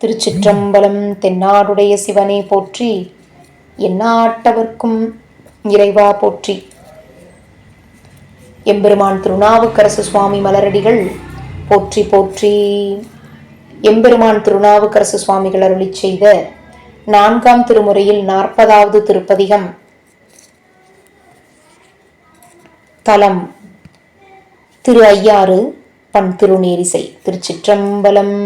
திருச்சிற்றம்பலம் தென்னாடுடைய சிவனே போற்றி எந்நாட்டவர்க்கும் இறைவா போற்றி. எம்பெருமான் திருநாவுக்கரசு சுவாமி மலரடிகள் போற்றி போற்றி. எம்பெருமான் திருநாவுக்கரசு சுவாமிகள் அருளி செய்த நான்காம் திருமுறையில் நாற்பதாவது திருப்பதிகம். தலம். திரு ஐயாறு பண் திருநேரிசை திருச்சிற்றம்பலம்.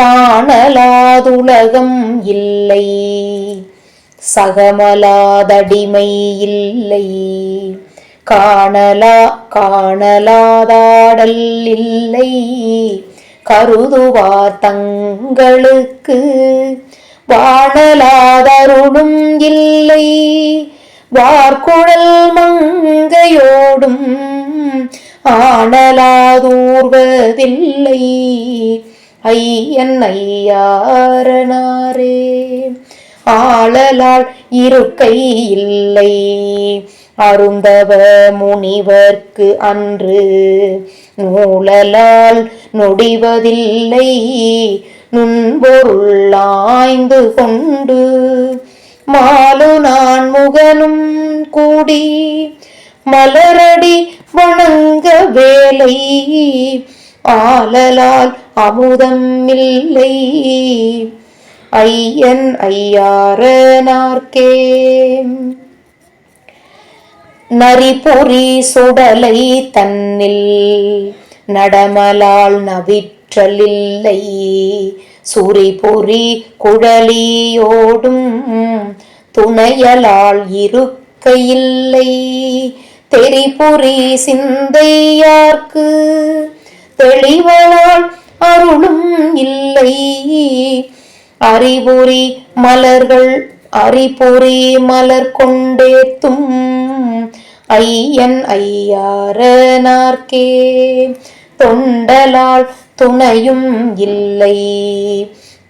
தானலாதுலகம் இல்லை. சகமலாதடிமை இல்லை காணலா காணலாதாடல் இல்லை. கருதுவார் தங்களுக்கு. வாணலாதருளும் இல்லை. வார்குழல் மங்கையோடும் ஆணலாதூர்வதில்லை ஐயன் ஐயாரனாரே ஆளலால் இருக்கை இல்லை. அருந்தவ முனிவர்க்கு அன்று நூலலால் நொடிவதில்லை. நுண்பொருளாய்ந்து கொண்டு மாலு நான் முகனும் கூடி மலரடி வணங்க வேலை. ஆலலால் அமுதம் இல்லை. ஐயன் ஐயாரனார்க்கே நரிபொறி சுடலை தன்னில் நடமலால் நவிற்றலில்லை. சுரிபொறி குழலியோடும் துணையலால் இருக்கையில்லை. தெரிபொறி சிந்தையார்க்கு தெளிவளால் அருளும் இல்லை. அறிபொறி மலர்கள் அறிபொறி மலர் கொண்டேத்தும். ஐயன் ஐயாரனார்க்கே தொண்டலால் துணையும் இல்லை.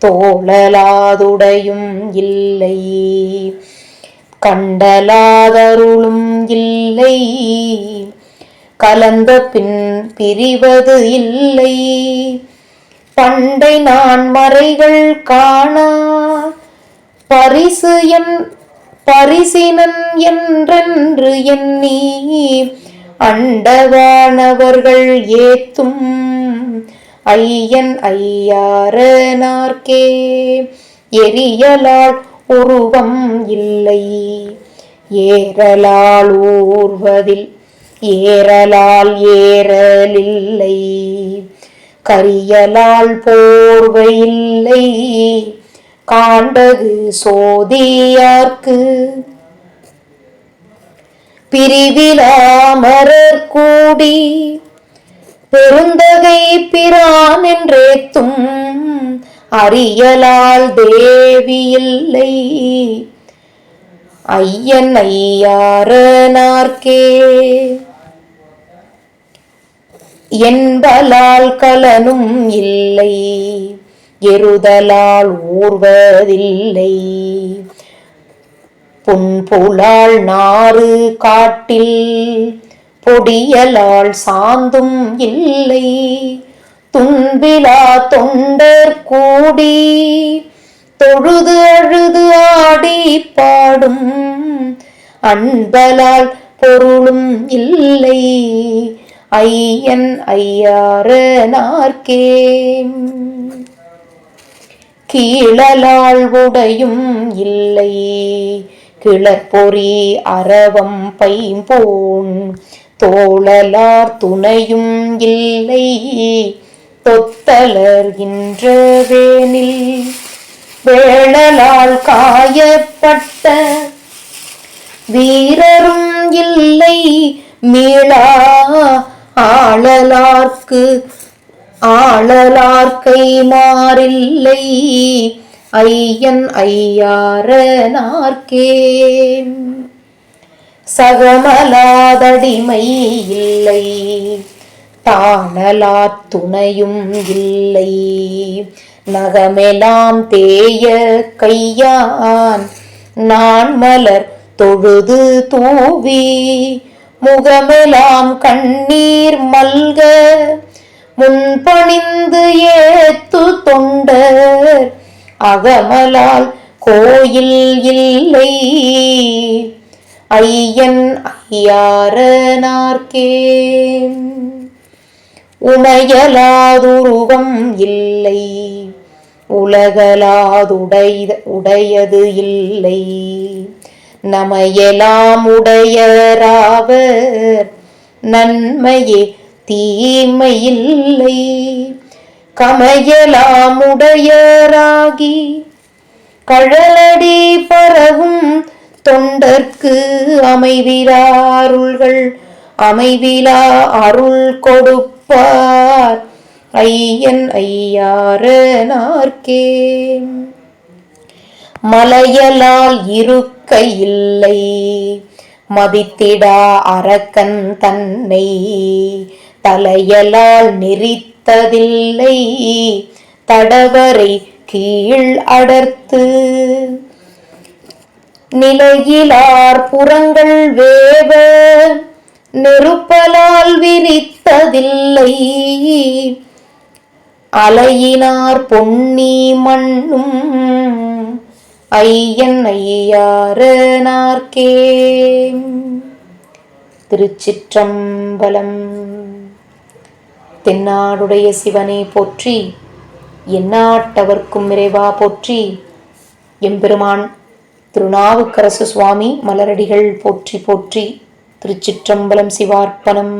தோழலாதுடையும் இல்லை. கண்டலாதருளும் இல்லை. கலந்த பின் பிரிவது இல்லை. பண்டை நான் மறைகள் காணா. பரிசு என் பரிசினன் என்றென்று எண்ணி அண்டவானவர்கள் ஏத்தும் ஐயன் ஐயாரனார்க்கே எரியலால் உருவம் இல்லை. ஏறலால் ஊர்வதில் ஏறலால் ஏறலில்லை. கரியலால் போர்வையில்லை. காண்டது சோதியார்க்கு. பிரிவிலாமரர் கூடி பெருந்தகை பிரான் என்றேத்தும் அறியலால் தேவியில்லை. ஐயன் ஐயாரனார்க்கே. என்பலால் கலனும் இல்லை எருதலால் ஊர்வதில்லை. புன்புலால் நாறு காட்டில் பொடியலால் சாந்தும் இல்லை. துன்பிலா தொண்டர் கூடி தொழுது அழுது ஆடி பாடும். அன்பலால் பொருளும் இல்லை ஐயன் ஐயாரனார்க்கே கீழலால் உடையும் இல்லை. கிளற்பொறி அறவம் பைம்போன். தோழலார் துணையும் இல்லை. தொத்தலர் இன்றவேனில் வேளலால் காயப்பட்ட வீரரும் இல்லை. மீளா ஆளலார்க்கு ஆளலார்க்கை மாறில்லை. ஐயன் ஐயாரனார்க்கே சகமலாதடிமை இல்லை தானலா துணையும் இல்லை. நகமெலாம் தேய கையான் நான் மலர் தொழுது தூவி முகமெலாம் கண்ணீர் மல்க முன்பணிந்து ஏத்து தொண்டர் அகமலால் கோயில் இல்லை. ஐயன் ஐயாரனார்க்கே உமையலாதுருவம் இல்லை உலகலாதுடைய உடையது இல்லை. நமையலாம் உடையராவர். நன்மையே தீமையில்லை. கமையலாம் உடையராகி கழலடி பரவும் தொண்டர்க்கு அமைவிலா அருள்கள் அமைவிலா அருள் கொடுப்பார். ஐயன் ஐயாரனார்க்கே மலையலால் இருக்க இல்லை மதித்திடா அரக்கன் தன்னை. தலையலால் நெறித்ததில்லை. தடவரை கீழ் அடர்த்து. நிலையிலார் புறங்கள் வேவ. நெருப்பலால் விரித்ததில்லை. அலையினார் பொன்னி மண்ணும். ஐயன் ஐயாரனார்க்கே திருச்சிற்றம்பலம். தென்னாடுடைய சிவனை போற்றி எந்நாட்டவர்க்கும் இறைவா போற்றி எம்பெருமான் திருநாவுக்கரசு சுவாமி மலரடிகள் போற்றி போற்றி திருச்சிற்றம்பலம் சிவார்ப்பணம்.